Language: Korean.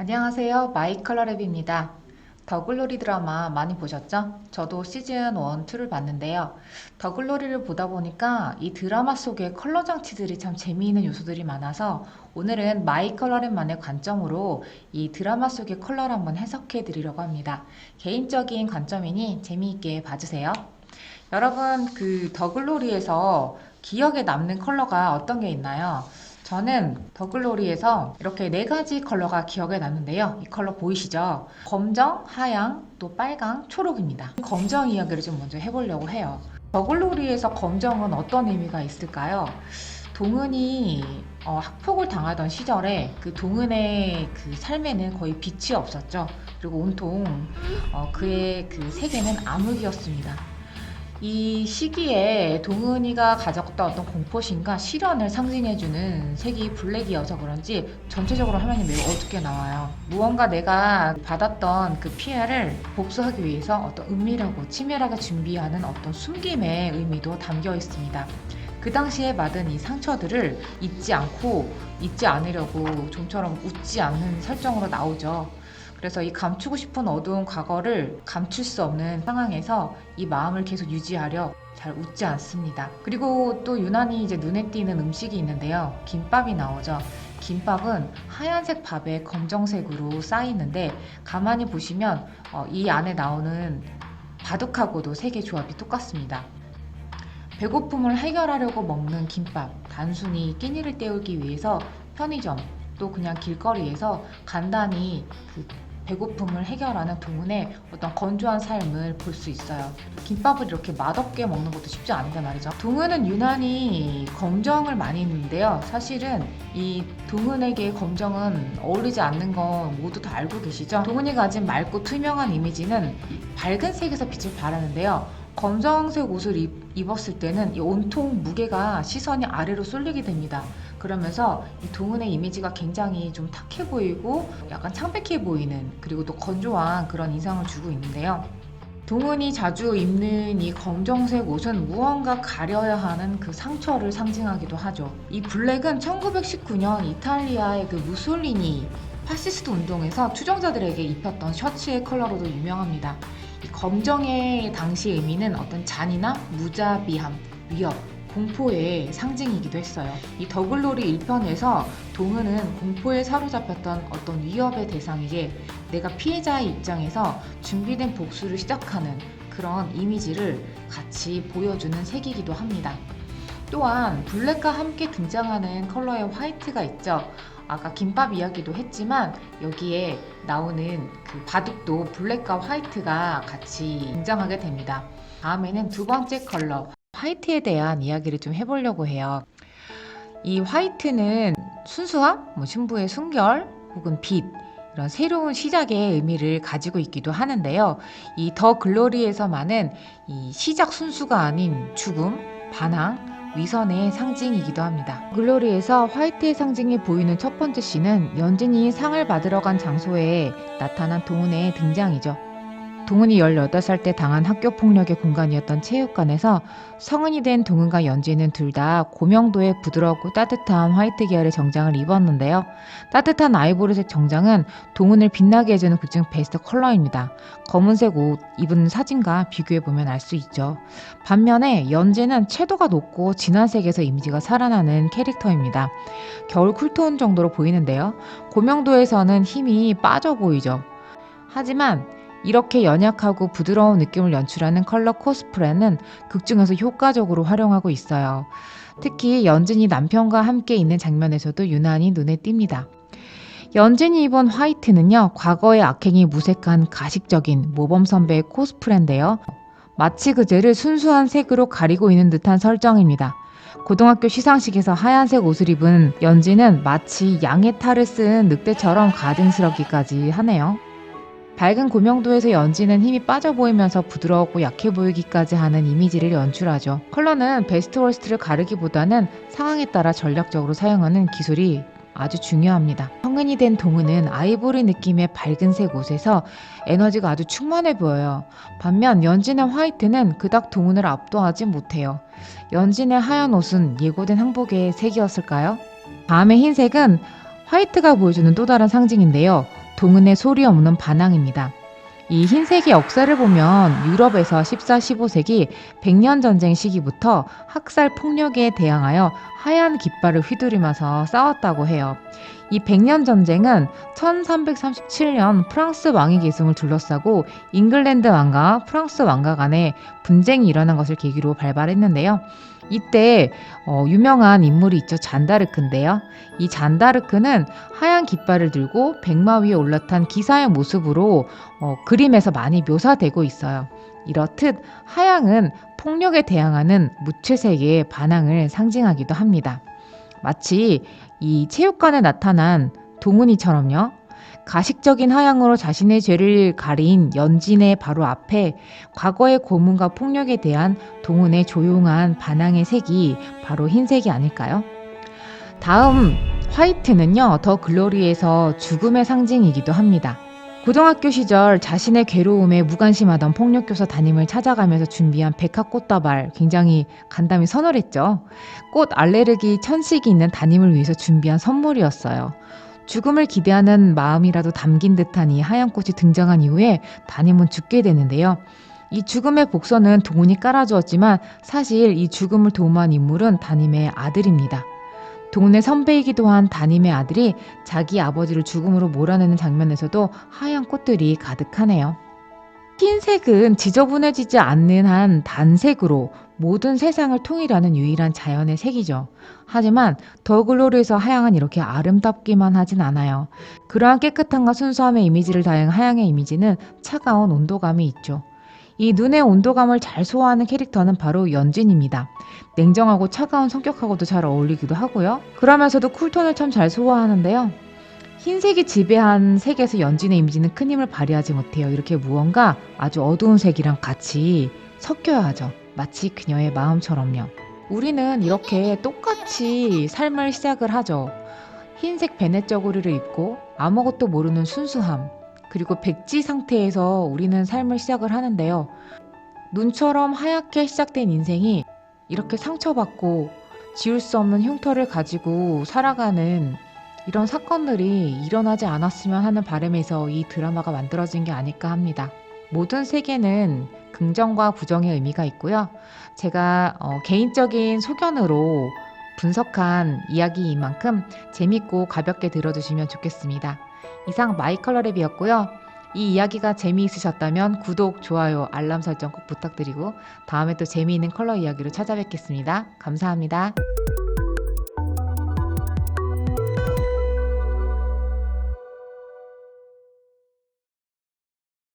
안녕하세요. 마이컬러랩입니다. 더글로리 드라마 많이 보셨죠? 저도 시즌 1, 2를 봤는데요. 더글로리를 보다 보니까 이 드라마 속의 컬러 장치들이 참 재미있는 요소들이 많아서 오늘은 마이컬러랩만의 관점으로 이 드라마 속의 컬러를 한번 해석해 드리려고 합니다. 개인적인 관점이니 재미있게 봐주세요. 여러분, 그 더글로리에서 기억에 남는 컬러가 어떤 게 있나요? 저는 더글로리에서 이렇게 네 가지 컬러가 기억에 남는데요. 이 컬러 보이시죠? 검정, 하양, 또 빨강, 초록입니다. 검정 이야기를 좀 먼저 해보려고 해요. 더글로리에서 검정은 어떤 의미가 있을까요? 동은이 어, 학폭을 당하던 시절에 그 동은의 그 삶에는 거의 빛이 없었죠. 그리고 온통 어, 그의 그 세계는 암흑이었습니다. 이 시기에 동은이가 가졌던 어떤 공포심과 시련을 상징해주는 색이 블랙이어서 그런지 전체적으로 화면이 매우 어둡게 나와요. 무언가 내가 받았던 그 피해를 복수하기 위해서 어떤 은밀하고 치밀하게 준비하는 어떤 숨김의 의미도 담겨 있습니다. 그 당시에 받은 이 상처들을 잊지 않고 잊지 않으려고 좀처럼 웃지 않는 설정으로 나오죠. 그래서 이 감추고 싶은 어두운 과거를 감출 수 없는 상황에서 이 마음을 계속 유지하려 잘 웃지 않습니다. 그리고 또 유난히 이제 눈에 띄는 음식이 있는데요. 김밥이 나오죠. 김밥은 하얀색 밥에 검정색으로 쌓이는데 가만히 보시면 어, 이 안에 나오는 바둑하고도 색의 조합이 똑같습니다. 배고픔을 해결하려고 먹는 김밥, 단순히 끼니를 때우기 위해서 편의점, 또 그냥 길거리에서 간단히 그 배고픔을 해결하는 동훈의 어떤 건조한 삶을 볼 수 있어요. 김밥을 이렇게 맛없게 먹는 것도 쉽지 않은데 말이죠. 동훈은 유난히 검정을 많이 입는데요. 사실은 이 동훈에게 검정은 어울리지 않는 건 모두 다 알고 계시죠? 동훈이 가진 맑고 투명한 이미지는 밝은 색에서 빛을 발하는데요. 검정색 옷을 입, 입었을 때는 이 온통 무게가 시선이 아래로 쏠리게 됩니다. 그러면서 이 동은의 이미지가 굉장히 좀 탁해 보이고 약간 창백해 보이는 그리고 또 건조한 그런 인상을 주고 있는데요. 동은이 자주 입는 이 검정색 옷은 무언가 가려야 하는 그 상처를 상징하기도 하죠. 이 블랙은 1919년 이탈리아의 그 무솔리니 파시스트 운동에서 추종자들에게 입혔던 셔츠의 컬러로도 유명합니다. 이 검정의 당시 의미는 어떤 잔이나 무자비함, 위협, 공포의 상징이기도 했어요. 이 더글로리 1편에서 동은은 공포에 사로잡혔던 어떤 위협의 대상에게 내가 피해자의 입장에서 준비된 복수를 시작하는 그런 이미지를 같이 보여주는 색이기도 합니다. 또한 블랙과 함께 등장하는 컬러의 화이트가 있죠. 아까 김밥 이야기도 했지만 여기에 나오는 그 바둑도 블랙과 화이트가 같이 등장하게 됩니다. 다음에는 두 번째 컬러 화이트에 대한 이야기를 좀 해보려고 해요. 이 화이트는 순수함, 뭐 신부의 순결 혹은 빛 이런 새로운 시작의 의미를 가지고 있기도 하는데요. 이 더 글로리에서만은 이 시작 순수가 아닌 죽음, 반항, 위선의 상징이기도 합니다. 글로리에서 화이트의 상징이 보이는 첫 번째 씬은 연진이 상을 받으러 간 장소에 나타난 동훈의 등장이죠. 동훈이 18살 때 당한 학교 폭력의 공간이었던 체육관에서 성인이 된 동훈과 연지는 둘 다 고명도의 부드럽고 따뜻한 화이트 계열의 정장을 입었는데요. 따뜻한 아이보리색 정장은 동훈을 빛나게 해주는 극중 베스트 컬러입니다. 검은색 옷 입은 사진과 비교해보면 알 수 있죠. 반면에 연지는 채도가 높고 진한 색에서 이미지가 살아나는 캐릭터입니다. 겨울 쿨톤 정도로 보이는데요. 고명도에서는 힘이 빠져 보이죠. 하지만 이렇게 연약하고 부드러운 느낌을 연출하는 컬러 코스프레는 극 중에서 효과적으로 활용하고 있어요. 특히 연진이 남편과 함께 있는 장면에서도 유난히 눈에 띕니다. 연진이 입은 화이트는요, 과거의 악행이 무색한 가식적인 모범 선배의 코스프레인데요. 마치 그제를 순수한 색으로 가리고 있는 듯한 설정입니다. 고등학교 시상식에서 하얀색 옷을 입은 연지는 마치 양의 탈을 쓴 늑대처럼 가증스럽기까지 하네요. 밝은 고명도에서 연지는 힘이 빠져 보이면서 부드럽고 약해 보이기까지 하는 이미지를 연출하죠. 컬러는 베스트 월스트를 가르기보다는 상황에 따라 전략적으로 사용하는 기술이 아주 중요합니다. 성인이 된 동은은 아이보리 느낌의 밝은색 옷에서 에너지가 아주 충만해 보여요. 반면 연진의 화이트는 그닥 동은을 압도하지 못해요. 연진의 하얀 옷은 예고된 항복의 색이었을까요? 다음의 흰색은 화이트가 보여주는 또 다른 상징인데요. 동은의 소리 없는 반항입니다. 이 흰색의 역사를 보면 유럽에서 14, 15세기 백년 전쟁 시기부터 학살 폭력에 대항하여 하얀 깃발을 휘두르면서 싸웠다고 해요. 이 백년 전쟁은 1337년 프랑스 왕위 계승을 둘러싸고 잉글랜드 왕과 프랑스 왕가 간에 분쟁이 일어난 것을 계기로 발발했는데요. 이때 어, 유명한 인물이 있죠. 잔다르크인데요. 이 잔다르크는 하얀 깃발을 들고 백마 위에 올라탄 기사의 모습으로 어, 그림에서 많이 묘사되고 있어요. 이렇듯 하양은 폭력에 대항하는 무채색의 반항을 상징하기도 합니다. 마치 이 체육관에 나타난 동은이처럼요. 가식적인 하양으로 자신의 죄를 가린 연진의 바로 앞에 과거의 고문과 폭력에 대한 동은의 조용한 반항의 색이 바로 흰색이 아닐까요? 다음 화이트는요, 더 글로리에서 죽음의 상징이기도 합니다. 고등학교 시절 자신의 괴로움에 무관심하던 폭력교사 담임을 찾아가면서 준비한 백합 꽃다발 굉장히 간담이 서늘했죠. 꽃 알레르기 천식이 있는 담임을 위해서 준비한 선물이었어요. 죽음을 기대하는 마음이라도 담긴 듯한 이 하얀 꽃이 등장한 이후에 담임은 죽게 되는데요. 이 죽음의 복선은 동훈이 깔아주었지만 사실 이 죽음을 도모한 인물은 담임의 아들입니다. 동네 선배이기도 한 담임의 아들이 자기 아버지를 죽음으로 몰아내는 장면에서도 하얀 꽃들이 가득하네요. 흰색은 지저분해지지 않는 한 단색으로 모든 세상을 통일하는 유일한 자연의 색이죠. 하지만 더글로리에서 하양은 이렇게 아름답기만 하진 않아요. 그러한 깨끗함과 순수함의 이미지를 다한 하양의 이미지는 차가운 온도감이 있죠. 이 눈의 온도감을 잘 소화하는 캐릭터는 바로 연진입니다. 냉정하고 차가운 성격하고도 잘 어울리기도 하고요. 그러면서도 쿨톤을 참 잘 소화하는데요. 흰색이 지배한 색에서 연진의 이미지는 큰 힘을 발휘하지 못해요. 이렇게 무언가 아주 어두운 색이랑 같이 섞여야 하죠. 마치 그녀의 마음처럼요. 우리는 이렇게 똑같이 삶을 시작을 하죠. 흰색 베넷 저고리를 입고 아무것도 모르는 순수함, 그리고 백지 상태에서 우리는 삶을 시작을 하는데요. 눈처럼 하얗게 시작된 인생이 이렇게 상처받고 지울 수 없는 흉터를 가지고 살아가는 이런 사건들이 일어나지 않았으면 하는 바람에서 이 드라마가 만들어진 게 아닐까 합니다. 모든 세계는 긍정과 부정의 의미가 있고요. 제가 어, 개인적인 소견으로 분석한 이야기인 만큼 재밌고 가볍게 들어주시면 좋겠습니다. 이상 마이컬러랩이었고요. 이 이야기가 재미있으셨다면 구독, 좋아요, 알람 설정 꼭 부탁드리고 다음에 또 재미있는 컬러 이야기로 찾아뵙겠습니다. 감사합니다.